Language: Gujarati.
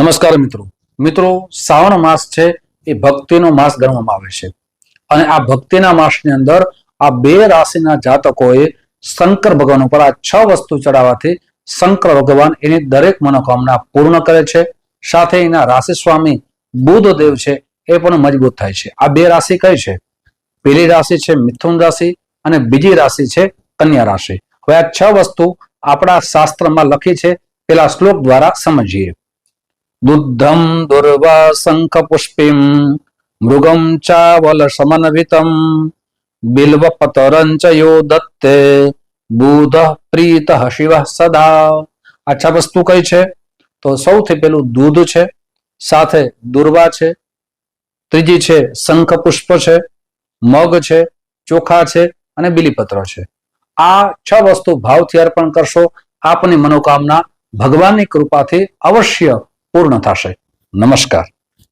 નમસ્કાર મિત્રો. મિત્રો, શ્રાવણ માસ છે, એ ભક્તિનો માસ ગણવામાં આવે છે. અને આ ભક્તિના માસની અંદર આ બે રાશિના જાતકોએ શંકર ભગવાન ઉપર આ છ વસ્તુ ચડાવવાથી શંકર ભગવાન એની દરેક મનોકામના પૂર્ણ કરે છે. સાથે એના રાશિ સ્વામી બુધ દેવ છે, એ પણ મજબૂત થાય છે. આ બે રાશિ કઈ છે? પેલી રાશિ છે, મિથુન રાશિ અને બીજી રાશિ છે, કન્યા રાશિ. હવે આ છ વસ્તુ આપણા શાસ્ત્રમાં લખી છે, પેલા શ્લોક દ્વારા સમજીએ. દુગ્ધમ દુર્વા શંખ પુષ્પિમ મૃગમ ચાવલ સમન્વિતમ બિલ્વ પતરંચ યો દત્તે બુધ પ્રીત શિવ સદા અચ્છા વસ્તુ કઈ છે તો સૌથી પેલું દૂધ છે સાથે દુર્વા છે ત્રીજી છે શંખ પુષ્પ છે મગ છે ચોખા છે અને બિલીપત્ર છે આ છ વસ્તુ ભાવથી અર્પણ કરશો આપની મનોકામના ભગવાનની કૃપાથી અવશ્ય પૂર્ણ થશે. નમસ્કાર.